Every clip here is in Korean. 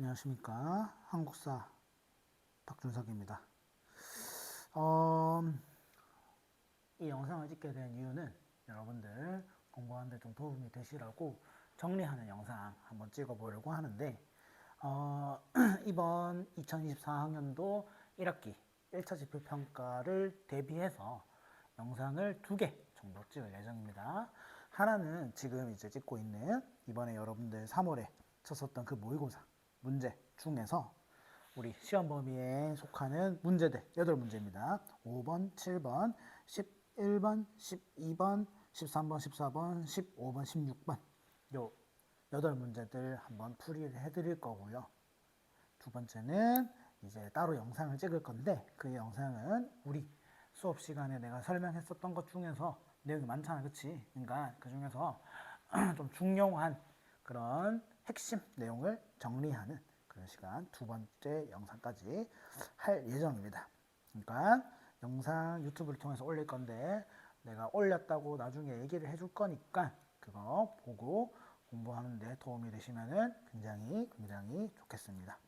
안녕하십니까. 한국사 박준석입니다. 어, 이 영상을 찍게 된 이유는 여러분들 공부하는데 좀 도움이 되시라고 정리하는 영상 한번 찍어보려고 하는데, 어, 이번 2024학년도 1학기 1차 지표평가를 대비해서 영상을 두 개 정도 찍을 예정입니다. 하나는 지금 이제 찍고 있는 이번에 여러분들 3월에 쳤었던 그 모의고사 문제 중에서 우리 시험 범위에 속하는 문제들 8문제입니다. 5번, 7번, 11번, 12번, 13번, 14번, 15번, 16번 요 8문제들 한번 풀이를 해드릴 거고요. 두 번째는 이제 따로 영상을 찍을 건데 그 영상은 우리 수업 시간에 내가 설명했었던 것 중에서 내용이 많잖아, 그치? 그러니까 그 중에서 좀 중요한 그런 핵심 내용을 정리하는 그런 시간 두 번째 영상까지 할 예정입니다. 그러니까 영상 유튜브를 통해서 올릴 건데 내가 올렸다고 나중에 얘기를 해줄 거니까 그거 보고 공부하는데 도움이 되시면은 굉장히 굉장히 좋겠습니다.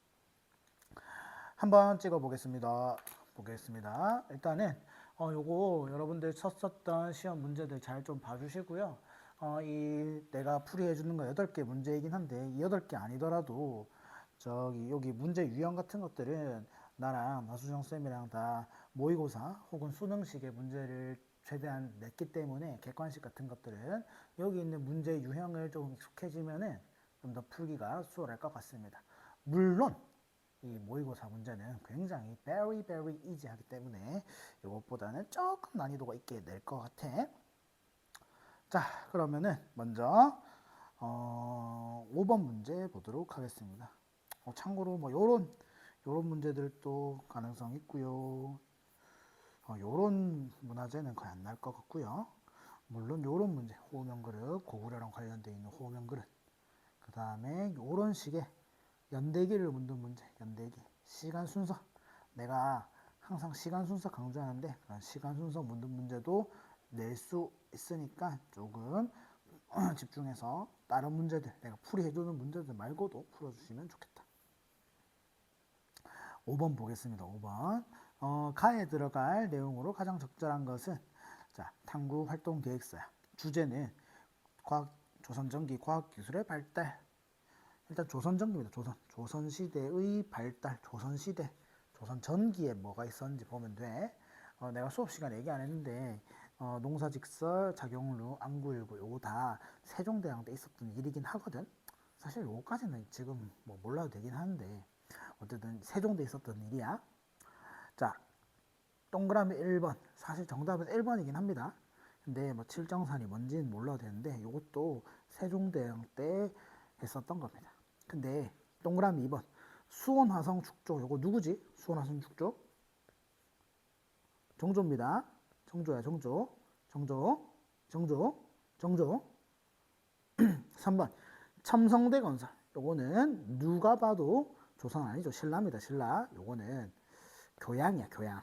한번 찍어 보겠습니다. 보겠습니다. 일단은 어 요거 여러분들 쳤었던 시험 문제들 잘 좀 봐주시고요. 어 이 내가 풀이해 주는 거 8개 문제이긴 한데 이 8개 아니더라도 저기 여기 문제 유형 같은 것들은 나랑 나수정 쌤이랑 다 모의고사 혹은 수능식의 문제를 최대한 냈기 때문에 객관식 같은 것들은 여기 있는 문제 유형을 좀 익숙해지면은 좀 더 풀기가 수월할 것 같습니다. 물론 이 모의고사 문제는 굉장히 very very easy하기 때문에 이것보다는 조금 난이도가 있게 낼것 같아. 자, 그러면은 먼저 어, 5번 문제 보도록 하겠습니다. 어, 참고로 뭐 요런 요런 문제들도 가능성 있고요. 어, 요런 문화재는 거의 안 날 것 같고요. 물론 요런 문제, 호명 그릇, 고구려랑 관련되어 있는 호명 그릇. 그 다음에 요런 식의 연대기를 묻는 문제, 연대기. 시간 순서. 내가 항상 시간 순서 강조하는데 그런 시간 순서 묻는 문제도 낼 수 있으니까 조금 집중해서 다른 문제들, 내가 풀이해주는 문제들 말고도 풀어주시면 좋겠다. 5번 보겠습니다. 5번. 어, 가에 들어갈 내용으로 가장 적절한 것은 자, 탐구 활동 계획서야. 주제는 과학 조선전기 과학기술의 발달. 일단 조선전기입니다. 조선. 조선시대의 발달. 조선시대. 조선전기에 뭐가 있었는지 보면 돼. 어, 내가 수업 시간에 얘기 안 했는데 어, 농사직설, 작용루, 안구일구 요거 다 세종대왕 때 있었던 일이긴 하거든. 사실 요거까지는 지금 뭐 몰라도 되긴 하는데 어쨌든 세종대 있었던 일이야. 자, 동그라미 1번. 사실 정답은 1번이긴 합니다. 근데 뭐 칠정산이 뭔지는 몰라도 되는데 이것도 세종대왕 때 했었던 겁니다. 근데 동그라미 2번. 수원화성 축조. 요거 누구지? 수원화성 축조? 정조입니다. 정조야, 정조. 정조. 정조. 정조. 3번. 첨성대 건설. 요거는 누가 봐도 조선 아니죠. 신라입니다. 신라. 요거는 교양이야, 교양.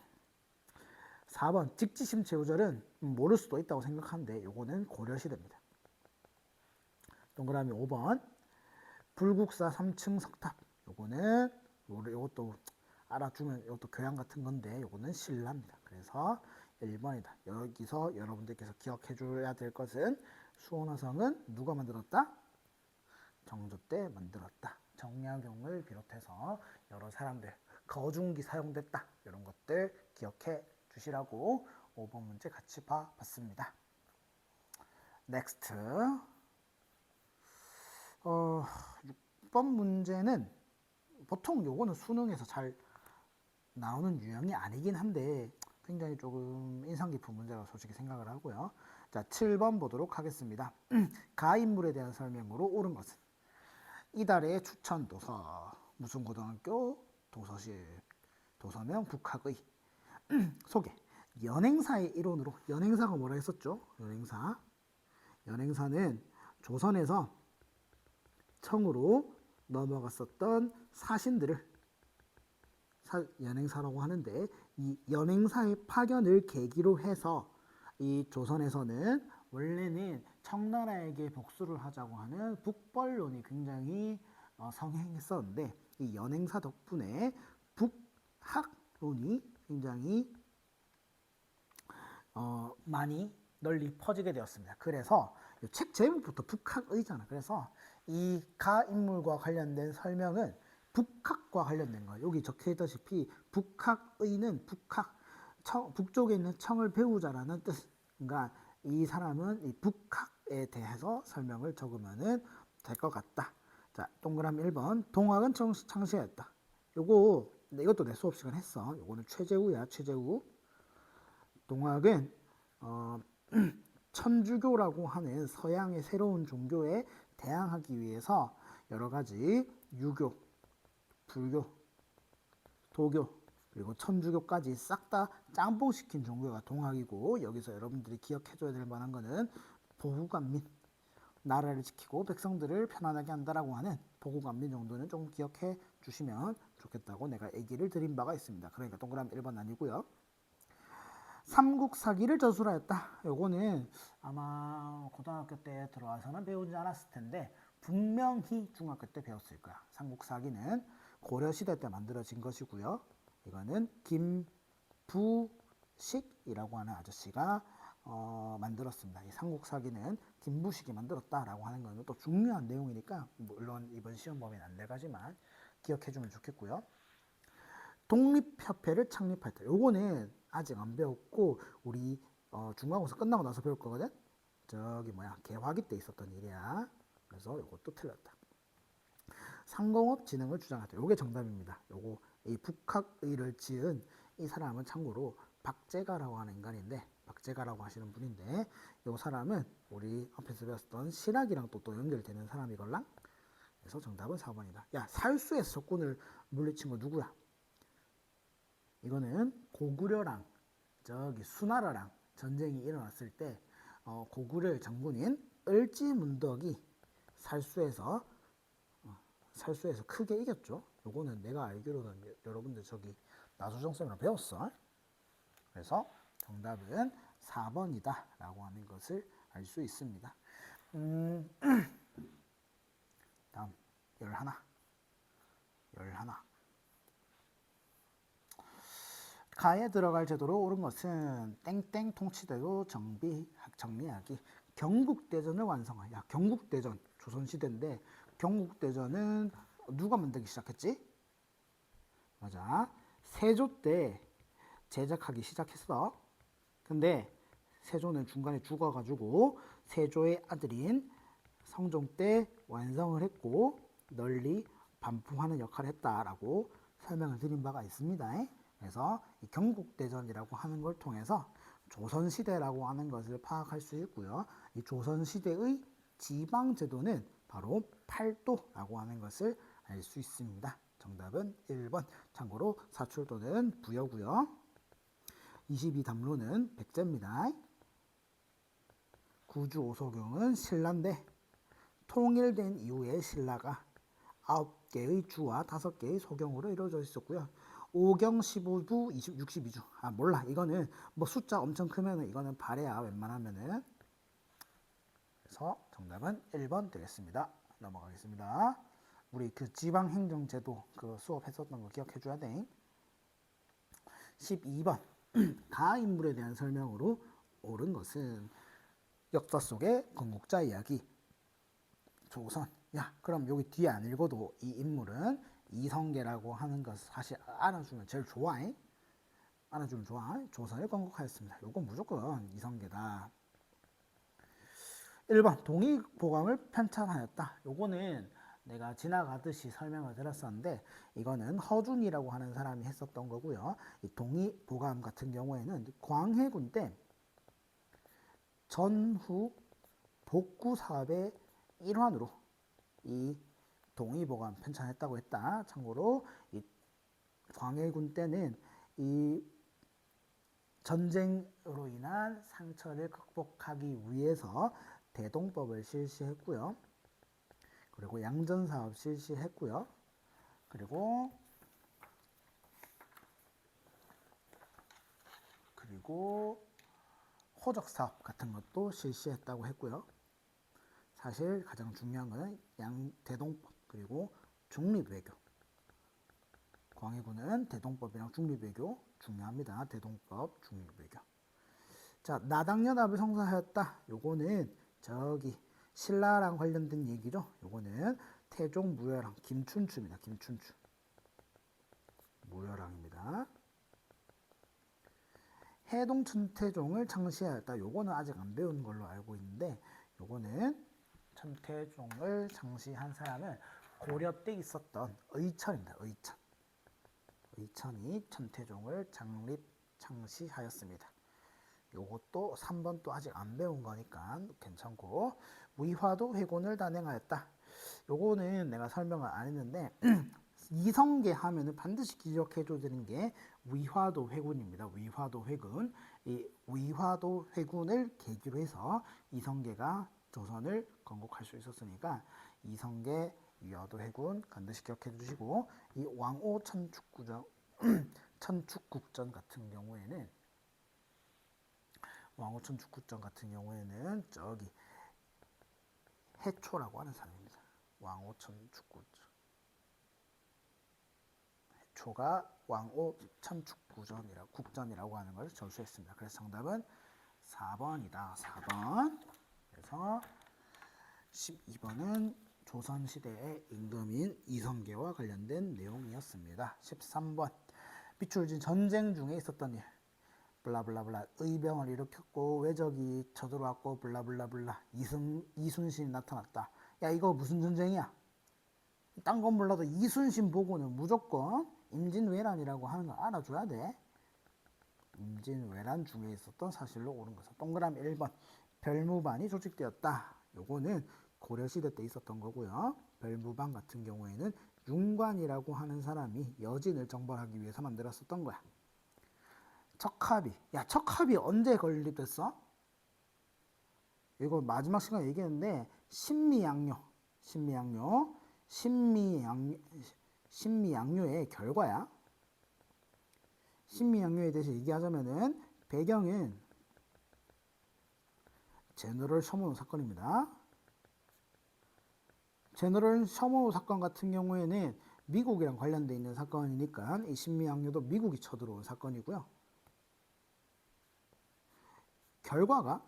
4번 직지심 제후절은 모를 수도 있다고 생각하는데 요거는 고려시대입니다. 동그라미 5번 불국사 3층 석탑 요거는 요거- 요것도 알아주면 이것도 교양 같은 건데 요거는 신라입니다. 그래서 1번이다. 여기서 여러분들께서 기억해 줘야 될 것은 수원화성은 누가 만들었다? 정조 때 만들었다. 정약용을 비롯해서 여러 사람들 거중기 사용됐다. 이런 것들 기억해 주시라고 5번 문제 같이 봐봤습니다. 넥스트 어, 6번 문제는 보통 요거는 수능에서 잘 나오는 유형이 아니긴 한데 굉장히 조금 인상 깊은 문제라고 솔직히 생각을 하고요. 자, 7번 보도록 하겠습니다. 가인물에 대한 설명으로 옳은 것은? 이달의 추천 도서. 무슨 고등학교? 도서실. 도서명 북학의. 소개. 연행사의 일원으로. 연행사가 뭐라 했었죠? 연행사. 연행사는 조선에서 청으로 넘어갔었던 사신들을 사- 연행사라고 하는데 이 연행사의 파견을 계기로 해서 이 조선에서는 원래는 청나라에게 복수를 하자고 하는 북벌론이 굉장히 어, 성행했었는데 이 연행사 덕분에 북학론이 굉장히 어, 많이 널리 퍼지게 되었습니다. 그래서 이책 제목부터 북학의잖아. 그래서 이 가 인물과 관련된 설명은 북학과 관련된 거예요. 여기 적혀 있다시피 북학의는 북학 청, 북쪽에 있는 청을 배우자라는 뜻. 그러니까 이 사람은 이 북학에 대해서 설명을 적으면은 될 것 같다. 자, 동그라미 1번. 동학은 청- 창시했다. 요거 네, 이것도 내 수업 시간 했어. 요거는 최재우야, 최재우. 동학은 어, 천주교라고 하는 서양의 새로운 종교에 대항하기 위해서 여러 가지 유교, 불교, 도교 그리고 천주교까지 싹 다 짬뽕시킨 종교가 동학이고 여기서 여러분들이 기억해줘야 될 만한 거는 보국안민 나라를 지키고 백성들을 편안하게 한다라고 하는 보국안민 정도는 좀 기억해 주시면 좋겠다고 내가 얘기를 드린 바가 있습니다. 그러니까 동그라미 1번 아니고요. 삼국 사기를 저술하였다. 요거는 아마 고등학교 때 들어와서는 배우지 않았을 텐데 분명히 중학교 때 배웠을 거야. 삼국 사기는 고려 시대 때 만들어진 것이고요. 이거는 김부식이라고 하는 아저씨가 어, 만들었습니다. 이 삼국 사기는 김부식이 만들었다라고 하는 것은 또 중요한 내용이니까 물론 이번 시험 범위는 안 돼가지만 기억해주면 좋겠고요. 독립협회를 창립할 때 요거는 아직 안 배웠고 우리 어, 중간고사 끝나고 나서 배울 거거든 저기 뭐야 개화기 때 있었던 일이야 그래서 요것도 틀렸다 상공업 진흥을 주장할 때 요게 정답입니다. 요거 이 북학의를 지은 이 사람은 참고로 박재가라고 하는 인간인데 박재가라고 하시는 분인데 요 사람은 우리 앞에서 배웠던 신학이랑 또, 또 연결되는 사람이걸랑? 그래서 정답은 4번이다. 야 살수에서 적군을 물리친 거 누구야? 이거는 고구려랑 저기 수나라랑 전쟁이 일어났을 때 어, 고구려의 장군인 을지문덕이 살수에서 어, 살수에서 크게 이겼죠. 요거는 내가 알기로는 여- 여러분들 저기 나수정 쌤이랑 배웠어. 그래서 정답은 4번이다 라고 하는 것을 알 수 있습니다. 음, 다음 열하나 열하나 가에 들어갈 제도로 옳은 것은 땡땡 통치대로 정비 정리하기 경국대전을 완성하. 야 경국대전 조선시대인데 경국대전은 누가 만들기 시작했지? 맞아 세조 때 제작하기 시작했어. 근데 세조는 중간에 죽어가지고 세조의 아들인 성종 때 완성을 했고 널리 반품하는 역할을 했다라고 설명을 드린 바가 있습니다. 그래서 이 경국대전이라고 하는 걸 통해서 조선시대라고 하는 것을 파악할 수 있고요. 이 조선시대의 지방제도는 바로 팔도라고 하는 것을 알 수 있습니다. 정답은 1번. 참고로 사출도는 부여고요. 22담로는 백제입니다. 구주 오소경은 신라인데 통일된 이후에 신라가 9개의 주와 5개의 소경으로 이루어져 있었고요. 5경 15부 20, 62주. 아 몰라. 이거는 뭐 숫자 엄청 크면은 이거는 발해야 웬만하면은. 그래서 정답은 1번 되겠습니다. 넘어가겠습니다. 우리 그 지방행정제도 그 수업했었던 거 기억해 줘야 돼. 12번. 가 인물에 대한 설명으로 옳은 것은 역사 속의 건국자 이야기. 조선. 야, 그럼 여기 뒤에 안 읽어도 이 인물은 이성계라고 하는 것을 사실 알아주면 제일 좋아. 잉? 알아주면 좋아. 조선을 건국하였습니다. 요건 무조건 이성계다. 1번 동의 보감을 편찬하였다. 요거는 내가 지나가듯이 설명을 드렸었는데 이거는 허준이라고 하는 사람이 했었던 거고요. 이 동의 보감 같은 경우에는 광해군 때 전후 복구 사업의 일환으로 이 동의 보감 편찬했다고 했다. 참고로 이 광해군 때는 이 전쟁으로 인한 상처를 극복하기 위해서 대동법을 실시했고요. 그리고 양전 사업 실시했고요. 그리고 그리고 호적 사업 같은 것도 실시했다고 했고요. 사실 가장 중요한 것은 양 대동법 그리고 중립 외교 광해군은 대동법이랑 중립외교 중요합니다. 대동법, 중립외교. 자, 나당연합을 성사하였다. 요거는 저기 신라랑 관련된 얘기죠. 요거는 태종 무열왕 김춘추입니다. 김춘추. 무열왕입니다. 해동 천태종을 창시하였다. 요거는 아직 안 배운 걸로 알고 있는데 요거는 천태종을 창시한 사람은 고려 때 있었던 의천입니다. 의천. 의천이 천태종을 창립 창시하였습니다. 요것도 3번 또 아직 안 배운 거니까 괜찮고 위화도 회군을 단행하였다. 요거는 내가 설명을 안 했는데 이성계 하면은 반드시 기억해 줘야 게 위화도 회군입니다. 위화도 회군. 이 위화도 회군을 계기로 해서 이성계가 조선을 건국할 수 있었으니까 이성계 위화도 회군 반드시 기억해 주시고 이 왕오 천축구전 천축국전 같은 경우에는 왕오천 축구전 같은 경우에는 저기 해초라고 하는 사람입니다. 왕오천 축구전. 해초가 왕오천 축구전이라 국전이라고 하는 걸 전수했습니다. 그래서 정답은 4번이다. 4번. 그래서 12번은 조선시대의 임금인 이성계와 관련된 내용이었습니다. 13번. 비출진 전쟁 중에 있었던 일. 블라블라블라 의병을 일으켰고 외적이 쳐들어왔고 블라블라블라 이순 이순신이 나타났다. 야 이거 무슨 전쟁이야? 딴 건 몰라도 이순신 보고는 무조건 임진왜란이라고 하는 걸 알아줘야 돼. 임진왜란 중에 있었던 사실로 옳은 것은 동그라미 1번 별무반이 조직되었다. 요거는 고려시대 때 있었던 거고요. 별무반 같은 경우에는 윤관이라고 하는 사람이 여진을 정벌하기 위해서 만들었었던 거야. 척합이. 야, 척합이 언제 건립됐어? 이거 마지막 시간에 얘기했는데 신미양요. 신미양요. 신미양 신미양요의 결과야. 신미양요에 대해서 얘기하자면은 배경은 제너럴 셔먼 사건입니다. 제너럴 셔먼 사건 같은 경우에는 미국이랑 관련돼 있는 사건이니까 이 신미양요도 미국이 쳐들어온 사건이고요. 결과가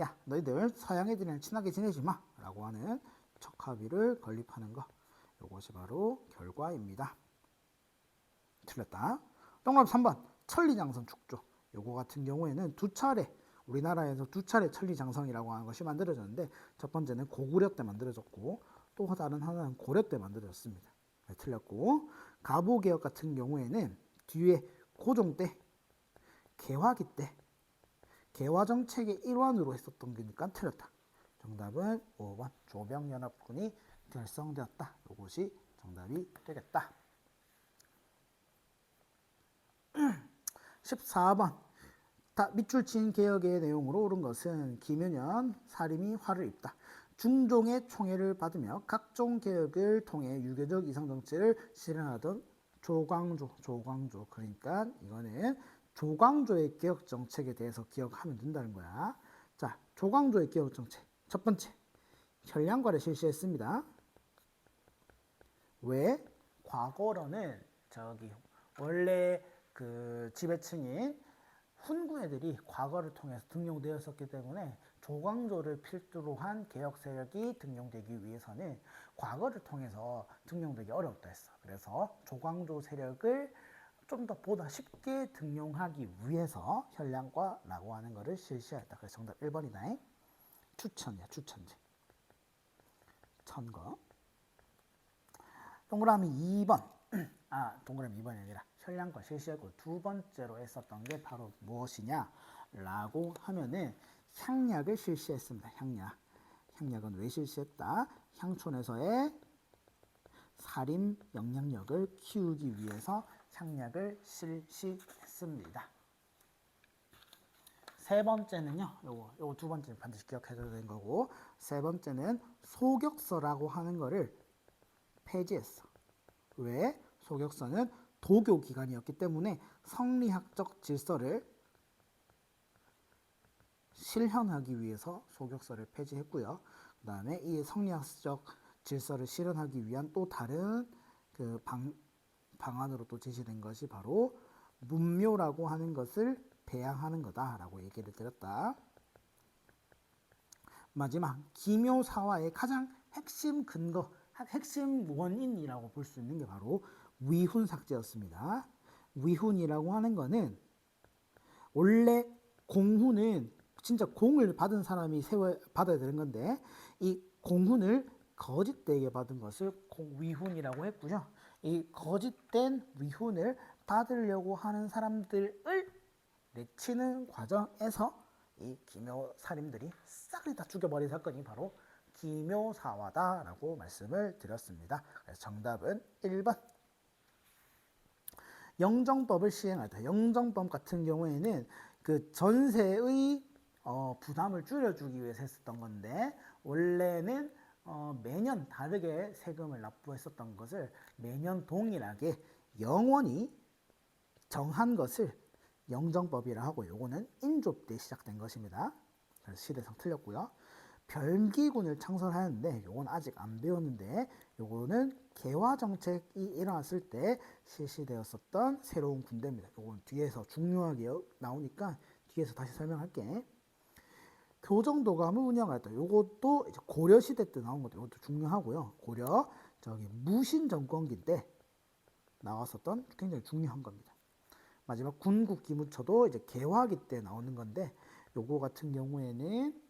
야 너희들 서양 애들이랑 친하게 지내지 마 라고 하는 척합의를 건립하는 거. 이것이 바로 결과입니다. 틀렸다. 동그라미 3번. 천리장성 축조. 요거 같은 경우에는 두 차례 우리나라에서 두 차례 천리장성이라고 하는 것이 만들어졌는데 첫 번째는 고구려 때 만들어졌고 또 다른 하나는 고려 때 만들어졌습니다. 네, 틀렸고. 가보개혁 같은 경우에는 뒤에 고종 때 개화기 때 개화 정책의 일환으로 했었던 거니까 틀렸다. 정답은 5번 조병연합군이 결성되었다. 이것이 정답이 되겠다. 14번 다 밑줄 친 개혁의 내용으로 옳은 것은 김윤현 사림이 화를 입다. 중종의 총애를 받으며 각종 개혁을 통해 유교적 이상 정치를 실현하던 조광조, 조광조. 그러니까 이거는 조광조의 개혁 정책에 대해서 기억하면 된다는 거야. 자, 조광조의 개혁 정책. 첫 번째, 현량과를 실시했습니다. 왜? 과거로는 저기 원래 그 지배층인 훈구 애들이 과거를 통해서 등용되었었기 때문에 조광조를 필두로 한 개혁 세력이 등용되기 위해서는 과거를 통해서 등용되기 어렵다 했어. 그래서 조광조 세력을 좀 더 보다 쉽게 등용하기 위해서 현량과라고 하는 것을 실시했다. 그래서 정답 1번이다. 추천이야, 추천제. 천거. 동그라미 2번. 아, 동그라미 2번이 아니라 현량과 실시하고 두 번째로 했었던 게 바로 무엇이냐? 라고 하면은 향약을 실시했습니다. 향약. 향약은 왜 실시했다? 향촌에서의 살림 영향력을 키우기 위해서 향약을 실시했습니다. 세 번째는요, 요거, 요거 두 번째는 반드시 기억해줘야 되는 거고, 세 번째는 소격서라고 하는 거를 폐지했어. 왜? 소격서는 도교 기관이었기 때문에 성리학적 질서를 실현하기 위해서 소격서를 폐지했고요. 그 다음에 이 성리학적 질서를 실현하기 위한 또 다른 그 방, 방안으로 또 제시된 것이 바로 문묘라고 하는 것을 배양하는 거다라고 얘기를 드렸다. 마지막 기묘사화의 가장 핵심 근거, 핵심 원인이라고 볼 수 있는 게 바로 위훈 삭제였습니다. 위훈이라고 하는 거는 원래 공훈은 진짜 공을 받은 사람이 세워 받아야 되는 건데 이 공훈을 거짓되게 받은 것을 공- 위훈이라고 했고요. 이 거짓된 위훈을 받으려고 하는 사람들을 내치는 과정에서 이 기묘 살인들이 싹을 다 죽여버린 사건이 바로 기묘사화다라고 말씀을 드렸습니다. 그래서 정답은 1번. 영정법을 시행하다. 영정법 같은 경우에는 그 전세의 어, 부담을 줄여주기 위해서 했었던 건데 원래는 어, 매년 다르게 세금을 납부했었던 것을 매년 동일하게 영원히 정한 것을 영정법이라 하고 요거는 인조 때 시작된 것입니다. 시대상 틀렸고요. 별기군을 창설하는데 요건 아직 안 배웠는데 요거는 개화 정책이 일어났을 때 실시되었었던 새로운 군대입니다. 요건 뒤에서 중요하게 나오니까 뒤에서 다시 설명할게. 교정도감을 운영하였다. 요것도 고려 시대 때 나온 것도 이것도 중요하고요. 고려 저기 무신 정권기 때 나왔었던 굉장히 중요한 겁니다. 마지막 군국 기무처도 이제 개화기 때 나오는 건데 요거 같은 경우에는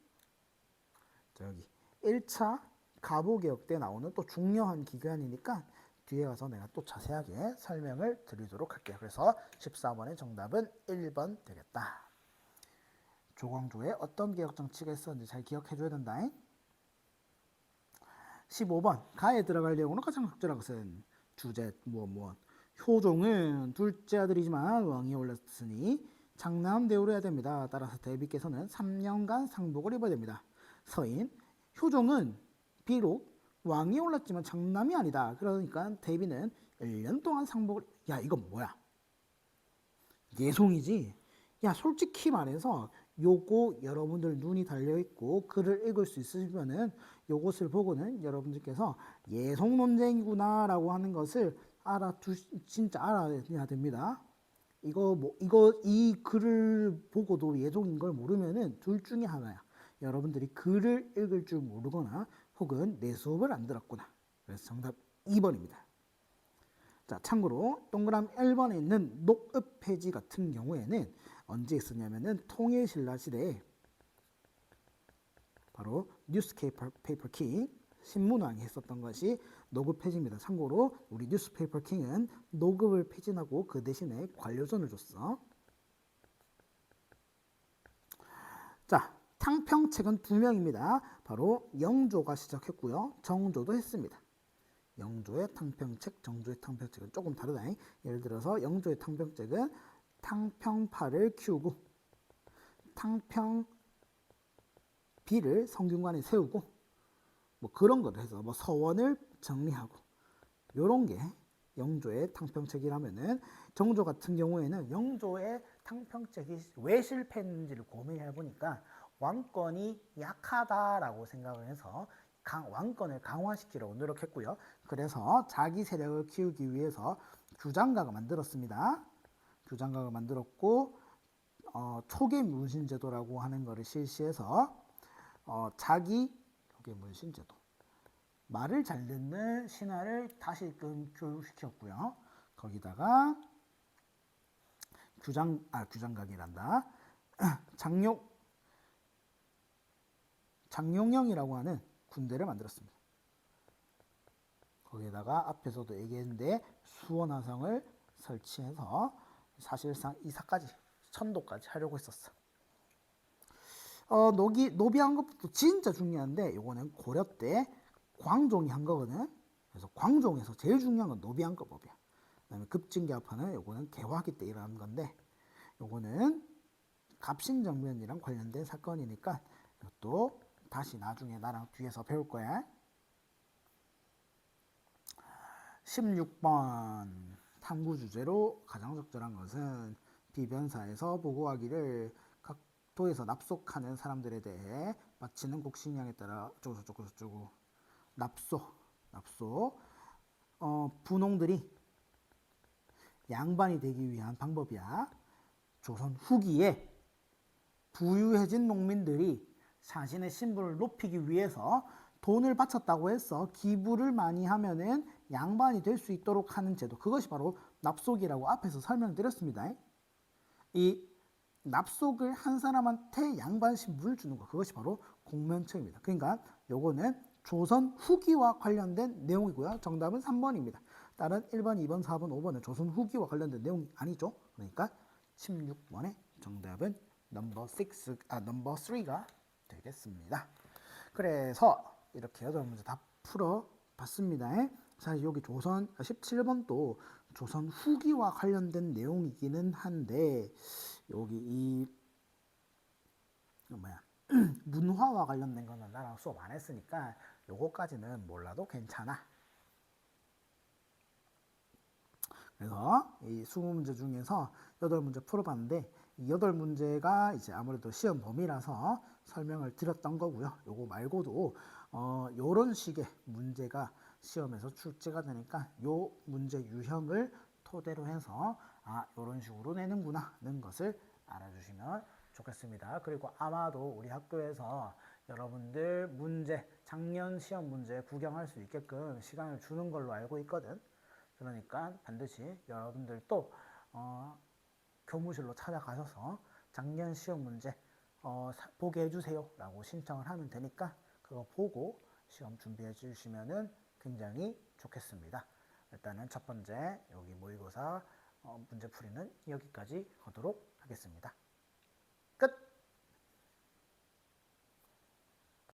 저기 1차 가보 개혁 때 나오는 또 중요한 기관이니까 뒤에 가서 내가 또 자세하게 설명을 드리도록 할게요. 그래서 14번의 정답은 1번 되겠다. 조광조에 어떤 개혁 정치가 있었는지 잘 기억해 줘야 된다. 15번 가에 들어갈 내용으로 가장 적절한 것은 주제 뭐뭐 효종은 둘째 아들이지만 왕이 올랐으니 장남 대우를 해야 됩니다. 따라서 대비께서는 3년간 상복을 입어야 됩니다. 서인 효종은 비록 왕이 올랐지만 장남이 아니다. 그러니까 대비는 1년 동안 상복을 야 이건 뭐야? 예송이지. 야 솔직히 말해서 요거 여러분들 눈이 달려 있고 글을 읽을 수 있으시면은 요것을 보고는 여러분들께서 예송 논쟁이구나라고 하는 것을 알아두 진짜 알아야 됩니다. 이거 뭐 이거 이 글을 보고도 예송인 걸 모르면은 둘 중에 하나야. 여러분들이 글을 읽을 줄 모르거나 혹은 내 수업을 안 들었구나. 그래서 정답 2번입니다. 자, 참고로 동그라미 1번에 있는 녹읍 폐지 같은 경우에는 언제 있었냐면은 통일 신라 시대에 바로 뉴스페이퍼 페이퍼 킹 신문왕이 했었던 것이 녹읍 폐지입니다. 참고로 우리 뉴스페이퍼 킹은 녹읍을 폐지하고 그 대신에 관료전을 줬어. 자, 탕평책은 두 명입니다. 바로 영조가 시작했고요. 정조도 했습니다. 영조의 탕평책, 정조의 탕평책은 조금 다르다. 예를 들어서 영조의 탕평책은 탕평파를 키우고 탕평 비를 성균관에 세우고 뭐 그런 거를 해서 뭐 서원을 정리하고 요런 게 영조의 탕평책이라면은 정조 같은 경우에는 영조의 탕평책이 왜 실패했는지를 고민해 보니까 왕권이 약하다라고 생각을 해서 강, 왕권을 강화시키려고 노력했고요. 그래서 자기 세력을 키우기 위해서 규장각을 만들었습니다. 규장각을 만들었고 어, 초계 문신제도라고 하는 것을 실시해서 어, 자기 초계 문신제도 말을 잘 듣는 신하를 다시금 교육시켰고요. 거기다가 규장 아 규장각이란다. 장용 장용영이라고 하는 군대를 만들었습니다. 거기에다가 앞에서도 얘기했는데 수원화성을 설치해서 사실상 이사까지 천도까지 하려고 했었어. 어, 노기 노비한 것도 진짜 중요한데 요거는 고려 때 광종이 한 거거든. 그래서 광종에서 제일 중요한 건 노비한 거법이야. 그다음에 급진개합하는 요거는 개화기 때 일어난 건데 요거는 갑신정변이랑 관련된 사건이니까 이것도 다시 나중에 나랑 뒤에서 배울 거야. 16번 탐구 주제로 가장 적절한 것은 비변사에서 보고하기를 각 도에서 납속하는 사람들에 대해 바치는 곡식량에 따라 어쩌고 저쩌고 저쩌고 납소 납소 어, 분홍들이 양반이 되기 위한 방법이야. 조선 후기에 부유해진 농민들이 자신의 신분을 높이기 위해서 돈을 바쳤다고 해서 기부를 많이 하면은 양반이 될 수 있도록 하는 제도. 그것이 바로 납속이라고 앞에서 설명드렸습니다. 이 납속을 한 사람한테 양반 신분을 주는 거. 그것이 바로 공면체입니다. 그러니까 요거는 조선 후기와 관련된 내용이고요. 정답은 3번입니다. 다른 1번, 2번, 4번, 5번은 조선 후기와 관련된 내용이 아니죠. 그러니까 16번의 정답은 넘버 6, 아 넘버 3가 되겠습니다. 그래서 이렇게 여덟 문제 다 풀어 봤습니다. 사실 여기 조선 17번도 조선 후기와 관련된 내용이기는 한데 여기 이 뭐야 문화와 관련된 거는 나랑 수업 안 했으니까 요거까지는 몰라도 괜찮아. 그래서 이 20문제 중에서 8문제 풀어봤는데 이 8문제가 이제 아무래도 시험 범위라서 설명을 드렸던 거고요. 요거 말고도 어 요런 식의 문제가 시험에서 출제가 되니까 요 문제 유형을 토대로 해서 아 요런 식으로 내는구나 는 것을 알아주시면 좋겠습니다. 그리고 아마도 우리 학교에서 여러분들 문제 작년 시험 문제 구경할 수 있게끔 시간을 주는 걸로 알고 있거든. 그러니까 반드시 여러분들도 어, 교무실로 찾아가셔서 작년 시험 문제 어, 사- 보게 해주세요 라고 신청을 하면 되니까 그거 보고 시험 준비해 주시면은 굉장히 좋겠습니다. 일단은 첫 번째 여기 모의고사 어, 문제 풀이는 여기까지 하도록 하겠습니다. 끝!